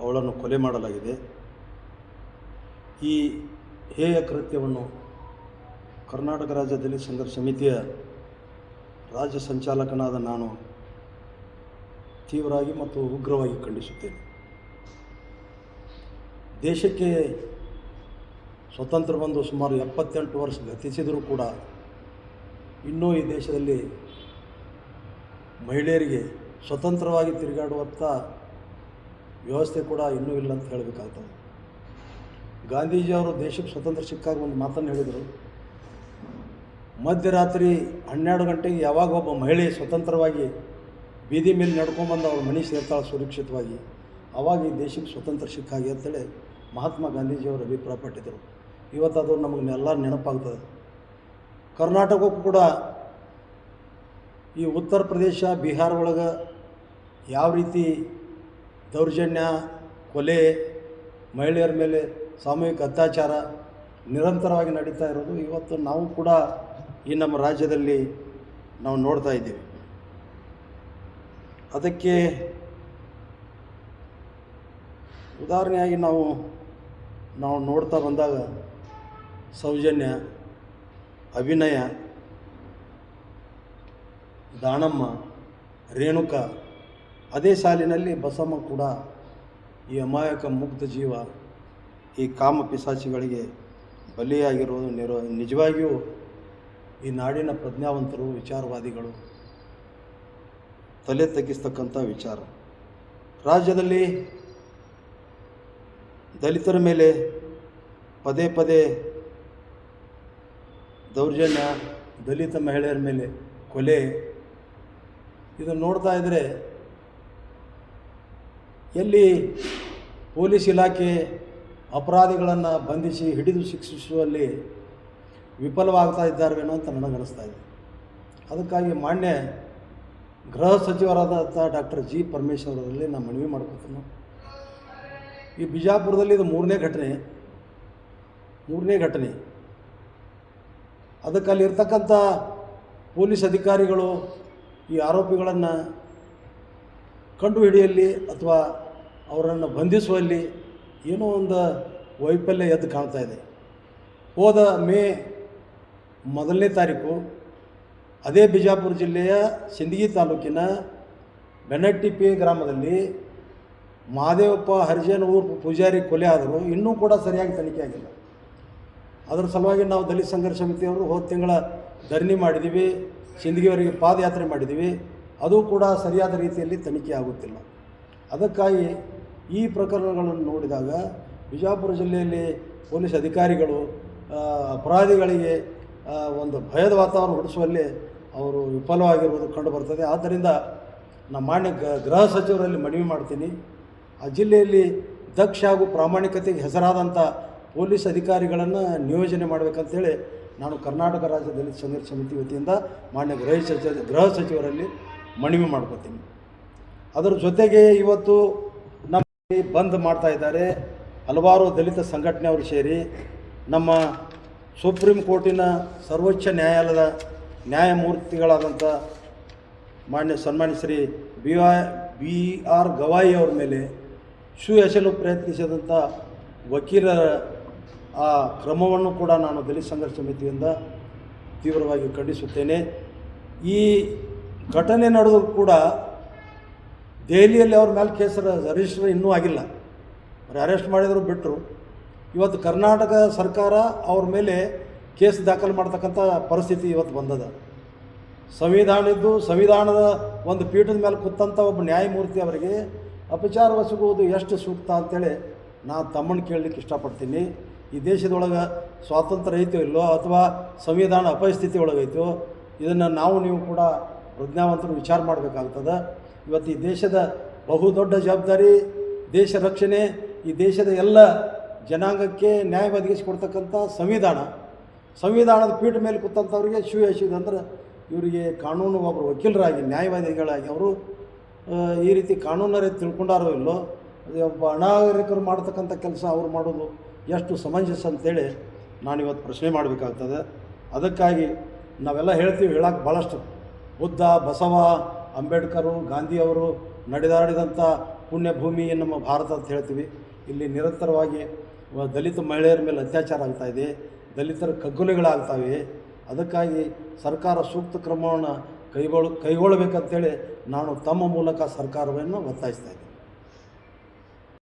ಅವಳನ್ನು ಕೊಲೆ ಮಾಡಲಾಗಿದೆ. ಈ ಹೇಯ ಕೃತ್ಯವನ್ನು ಕರ್ನಾಟಕ ರಾಜ್ಯ ದಲಿತ ಸಂಘರ್ಷ ಸಮಿತಿಯ ರಾಜ್ಯ ಸಂಚಾಲಕನಾದ ನಾನು ತೀವ್ರವಾಗಿ ಮತ್ತು ಉಗ್ರವಾಗಿ ಖಂಡಿಸುತ್ತೇನೆ. ದೇಶಕ್ಕೆ ಸ್ವತಂತ್ರ ಬಂದು ಸುಮಾರು ಎಪ್ಪತ್ತೆಂಟು ವರ್ಷ ಗತಿಸಿದರೂ ಕೂಡ ಇನ್ನೂ ಈ ದೇಶದಲ್ಲಿ ಮಹಿಳೆಯರಿಗೆ ಸ್ವತಂತ್ರವಾಗಿ ತಿರುಗಾಡುವಂಥ ವ್ಯವಸ್ಥೆ ಕೂಡ ಇನ್ನೂ ಇಲ್ಲ ಅಂತ ಹೇಳಬೇಕಾಗ್ತದೆ. ಗಾಂಧೀಜಿಯವರು ದೇಶಕ್ಕೆ ಸ್ವತಂತ್ರ ಸಿಕ್ಕಾಗ ಒಂದು ಮಾತನ್ನು ಹೇಳಿದರು. ಮಧ್ಯರಾತ್ರಿ ಹನ್ನೆರಡು ಗಂಟೆಗೆ ಯಾವಾಗ ಒಬ್ಬ ಮಹಿಳೆ ಸ್ವತಂತ್ರವಾಗಿ ಬೀದಿ ಮೇಲೆ ನಡ್ಕೊಂಬಂದು ಅವ್ರ ಮನೆ ಸೇರ್ತಾಳೆ ಸುರಕ್ಷಿತವಾಗಿ ಆವಾಗ ಈ ದೇಶಕ್ಕೆ ಸ್ವತಂತ್ರ ಸಿಕ್ಕಾಗಿ ಅಂತೇಳಿ ಮಹಾತ್ಮ ಗಾಂಧೀಜಿಯವರು ಅಭಿಪ್ರಾಯಪಟ್ಟಿದ್ದರು. ಇವತ್ತು ಅದು ನಮಗೆಲ್ಲ ನೆನಪಾಗ್ತದೆ. ಕರ್ನಾಟಕಕ್ಕೂ ಕೂಡ ಈ ಉತ್ತರ ಪ್ರದೇಶ, ಬಿಹಾರ ಒಳಗೆ ಯಾವ ರೀತಿ ದೌರ್ಜನ್ಯ, ಕೊಲೆ, ಮಹಿಳೆಯರ ಮೇಲೆ ಸಾಮೂಹಿಕ ಅತ್ಯಾಚಾರ ನಿರಂತರವಾಗಿ ನಡೀತಾ ಇರೋದು. ಇವತ್ತು ನಾವು ಕೂಡ ಈ ನಮ್ಮ ರಾಜ್ಯದಲ್ಲಿ ನಾವು ನೋಡ್ತಾ ಇದ್ದೀವಿ. ಅದಕ್ಕೆ ಉದಾಹರಣೆಯಾಗಿ ನಾವು ನಾವು ನೋಡ್ತಾ ಬಂದಾಗ ಸೌಜನ್ಯ, ಅಭಿನಯ, ದಾನಮ್ಮ, ರೇಣುಕ ಅದೇ ಸಾಲಿನಲ್ಲಿ ಬಸಮ್ಮ ಕೂಡ ಈ ಅಮಾಯಕ ಮುಗ್ಧ ಜೀವ ಈ ಕಾಮ ಪಿಸಾಚಿಗಳಿಗೆ ಬಲಿಯಾಗಿರೋದು ನಿರೋ ನಿಜವಾಗಿಯೂ ಈ ನಾಡಿನ ಪ್ರಜ್ಞಾವಂತರು, ವಿಚಾರವಾದಿಗಳು ತಲೆ ತಗ್ಗಿಸ್ತಕ್ಕಂಥ ವಿಚಾರ. ರಾಜ್ಯದಲ್ಲಿ ದಲಿತರ ಮೇಲೆ ಪದೇ ಪದೇ ದೌರ್ಜನ್ಯ, ದಲಿತ ಮಹಿಳೆಯರ ಮೇಲೆ ಕೊಲೆ, ಇದನ್ನು ನೋಡ್ತಾ ಇದ್ದರೆ ಎಲ್ಲಿ ಪೊಲೀಸ್ ಇಲಾಖೆ ಅಪರಾಧಿಗಳನ್ನು ಬಂಧಿಸಿ ಹಿಡಿದು ಶಿಕ್ಷಿಸುವಲ್ಲಿ ವಿಫಲವಾಗ್ತಾ ಇದ್ದಾರೇನೋ ಅಂತ ನನಗನ್ನಿಸ್ತಾ ಇದೆ. ಅದಕ್ಕಾಗಿ ಮಾನ್ಯ ಗೃಹ ಸಚಿವರಾದಂಥ ಡಾಕ್ಟರ್ ಜಿ ಪರಮೇಶ್ವರ್ ಅವರಲ್ಲಿ ನಾನು ಮನವಿ ಮಾಡ್ಕೊತೀನಿ. ಈ ಬಿಜಾಪುರದಲ್ಲಿ ಇದು ಮೂರನೇ ಘಟನೆ. ಮೂರನೇ ಘಟನೆ. ಅದಕ್ಕೆ ಅಲ್ಲಿರ್ತಕ್ಕಂಥ ಪೊಲೀಸ್ ಅಧಿಕಾರಿಗಳು ಈ ಆರೋಪಿಗಳನ್ನು ಕಂಡು ಹಿಡಿಯಲ್ಲಿ ಅಥವಾ ಅವರನ್ನು ಬಂಧಿಸುವಲ್ಲಿ ಏನೋ ಒಂದು ವೈಫಲ್ಯ ಎದ್ದು ಕಾಣ್ತಾ ಇದೆ. ಹೋದ ಮೇ ಮೊದಲನೇ ತಾರೀಕು ಅದೇ ಬಿಜಾಪುರ ಜಿಲ್ಲೆಯ ಸಿಂದಗಿ ತಾಲೂಕಿನ ಬೆನಟ್ಟಿಪಿ ಗ್ರಾಮದಲ್ಲಿ ಮಹಾದೇವಪ್ಪ ಹರಿಜನ್ ಊರ್ ಪೂಜಾರಿ ಕೊಲೆ ಆದರೂ ಇನ್ನೂ ಕೂಡ ಸರಿಯಾಗಿ ತನಿಖೆ ಆಗಿಲ್ಲ. ಅದರ ಸಲುವಾಗಿ ನಾವು ದಲಿತ ಸಂಘರ್ಷ ಸಮಿತಿಯವರು ಹೋದ ತಿಂಗಳ ಧರಣಿ ಮಾಡಿದ್ದೀವಿ ಸಿಂದಗಿಯವರಿಗೆ ಪಾದಯಾತ್ರೆ ಮಾಡಿದ್ದೀವಿ, ಅದು ಕೂಡ ಸರಿಯಾದ ರೀತಿಯಲ್ಲಿ ತನಿಖೆ ಆಗುತ್ತಿಲ್ಲ. ಅದಕ್ಕಾಗಿ ಈ ಪ್ರಕರಣಗಳನ್ನು ನೋಡಿದಾಗ ಬಿಜಾಪುರ ಜಿಲ್ಲೆಯಲ್ಲಿ ಪೊಲೀಸ್ ಅಧಿಕಾರಿಗಳು ಅಪರಾಧಿಗಳಿಗೆ ಒಂದು ಭಯದ ವಾತಾವರಣ ಹುಟ್ಟಿಸುವಲ್ಲಿ ಅವರು ವಿಫಲವಾಗಿರುವುದು ಕಂಡುಬರ್ತದೆ. ಆದ್ದರಿಂದ ನಮ್ಮ ಮಾನ್ಯ ಗೃಹ ಸಚಿವರಲ್ಲಿ ಮನವಿ ಮಾಡ್ತೀನಿ. ಆ ಜಿಲ್ಲೆಯಲ್ಲಿ ದಕ್ಷ ಹಾಗೂ ಪ್ರಾಮಾಣಿಕತೆಗೆ ಹೆಸರಾದಂಥ ಪೊಲೀಸ್ ಅಧಿಕಾರಿಗಳನ್ನು ನಿಯೋಜನೆ ಮಾಡಬೇಕಂತೇಳಿ ನಾನು ಕರ್ನಾಟಕ ರಾಜ್ಯ ದಲಿತ ಸಂಘರ್ಷ ಸಮಿತಿ ವತಿಯಿಂದ ಮಾನ್ಯ ಗೃಹ ಸಚಿವ, ಗೃಹ ಸಚಿವರಲ್ಲಿ ಮನವಿ ಮಾಡ್ಕೊತೀನಿ. ಅದರ ಜೊತೆಗೆ ಇವತ್ತು ಬಂದ್ ಮಾಡ್ತಾ ಇದ್ದಾರೆ. ಹಲವಾರು ದಲಿತ ಸಂಘಟನೆಯವರು ಸೇರಿ ನಮ್ಮ ಸುಪ್ರೀಂ ಕೋರ್ಟಿನ ಸರ್ವೋಚ್ಚ ನ್ಯಾಯಾಲಯದ ನ್ಯಾಯಮೂರ್ತಿಗಳಾದಂಥ ಮಾನ್ಯ ಸನ್ಮಾನ್ಯ Shri B R B R Gavai ಅವರ ಮೇಲೆ ಶೂ ಎಸೆಯಲು ಪ್ರಯತ್ನಿಸಿದಂಥ ವಕೀಲರ ಆ ಕ್ರಮವನ್ನು ಕೂಡ ನಾನು ದಲಿತ ಸಂಘರ್ಷ ಸಮಿತಿಯಿಂದ ತೀವ್ರವಾಗಿ ಖಂಡಿಸುತ್ತೇನೆ. ಈ ಘಟನೆ ನಡೆದು ಕೂಡ ದೆಹಲಿಯಲ್ಲಿ ಅವ್ರ ಮೇಲೆ ಕೇಸ್ ರಿಜಿಸ್ಟರ್ ಇನ್ನೂ ಆಗಿಲ್ಲ. ಅವ್ರು ಅರೆಸ್ಟ್ ಮಾಡಿದ್ರು ಬಿಟ್ಟರು ಇವತ್ತು ಕರ್ನಾಟಕ ಸರ್ಕಾರ ಅವ್ರ ಮೇಲೆ ಕೇಸ್ ದಾಖಲು ಮಾಡ್ತಕ್ಕಂಥ ಪರಿಸ್ಥಿತಿ ಇವತ್ತು ಬಂದದ. ಸಂವಿಧಾನದ್ದು, ಸಂವಿಧಾನದ ಒಂದು ಪೀಠದ ಮೇಲೆ ಕೂತಂಥ ಒಬ್ಬ ನ್ಯಾಯಮೂರ್ತಿ ಅವರಿಗೆ ಅಪಚಾರವೆಸಗುವುದು ಎಷ್ಟು ಸೂಕ್ತ ಅಂತೇಳಿ ನಾ ತಮ್ಮನ್ನು ಕೇಳಲಿಕ್ಕೆ ಇಷ್ಟಪಡ್ತೀನಿ. ಈ ದೇಶದೊಳಗೆ ಸ್ವಾತಂತ್ರ್ಯ ಐತೋ ಇಲ್ಲೋ ಅಥವಾ ಸಂವಿಧಾನ ಅಪಸ್ಥಿತಿ ಒಳಗೈತೋ ಇದನ್ನು ನಾವು ನೀವು ಕೂಡ ಪ್ರಜ್ಞಾವಂತರು ವಿಚಾರ ಮಾಡಬೇಕಾಗ್ತದೆ. ಇವತ್ತು ಈ ದೇಶದ ಬಹುದೊಡ್ಡ ಜವಾಬ್ದಾರಿ, ದೇಶ ರಕ್ಷಣೆ, ಈ ದೇಶದ ಎಲ್ಲ ಜನಾಂಗಕ್ಕೆ ನ್ಯಾಯ ಒದಗಿಸಿಕೊಡ್ತಕ್ಕಂಥ ಸಂವಿಧಾನ. ಸಂವಿಧಾನದ ಪೀಠ ಮೇಲೆ ಕೂತಂಥವ್ರಿಗೆ ಶೂ ಅಂದ್ರೆ ಇವರಿಗೆ ಕಾನೂನು ಒಬ್ಬರು ವಕೀಲರಾಗಿ, ನ್ಯಾಯವಾದಿಗಳಾಗಿ ಅವರು ಈ ರೀತಿ ಕಾನೂನರೇ ತಿಳ್ಕೊಂಡಾರೋ ಇಲ್ಲೋ, ಅದೇ ಒಬ್ಬ ಅನಾಗರಿಕರು ಮಾಡ್ತಕ್ಕಂಥ ಕೆಲಸ ಅವ್ರು ಮಾಡೋದು ಎಷ್ಟು ಸಮಂಜಸ ಅಂತೇಳಿ ನಾನು ಇವತ್ತು ಪ್ರಶ್ನೆ ಮಾಡಬೇಕಾಗ್ತದೆ. ಅದಕ್ಕಾಗಿ ನಾವೆಲ್ಲ ಹೇಳ್ತೀವಿ, ಹೇಳಕ್ಕೆ ಭಾಳಷ್ಟು ಬುದ್ಧ, ಬಸವ ಅಂಬೇಡ್ಕರು, ಗಾಂಧಿಯವರು ನಡೆದಾಡಿದಂಥ ಪುಣ್ಯಭೂಮಿ ನಮ್ಮ ಭಾರತ ಅಂತ ಹೇಳ್ತೀವಿ. ಇಲ್ಲಿ ನಿರಂತರವಾಗಿ ದಲಿತ ಮಹಿಳೆಯರ ಮೇಲೆ ಅತ್ಯಾಚಾರ ಆಗ್ತಾ ಇದೆ. ದಲಿತರ ಕಗ್ಗುಲೆಗಳಾಗ್ತಾವೆ. ಅದಕ್ಕಾಗಿ ಸರ್ಕಾರ ಸೂಕ್ತ ಕ್ರಮವನ್ನು ಕೈಗೊಳ್ಳ ಕೈಗೊಳ್ಳಬೇಕಂತೇಳಿ ನಾನು ತಮ್ಮ ಮೂಲಕ ಸರ್ಕಾರವನ್ನು ಒತ್ತಾಯಿಸ್ತಾ ಇದ್ದೀನಿ.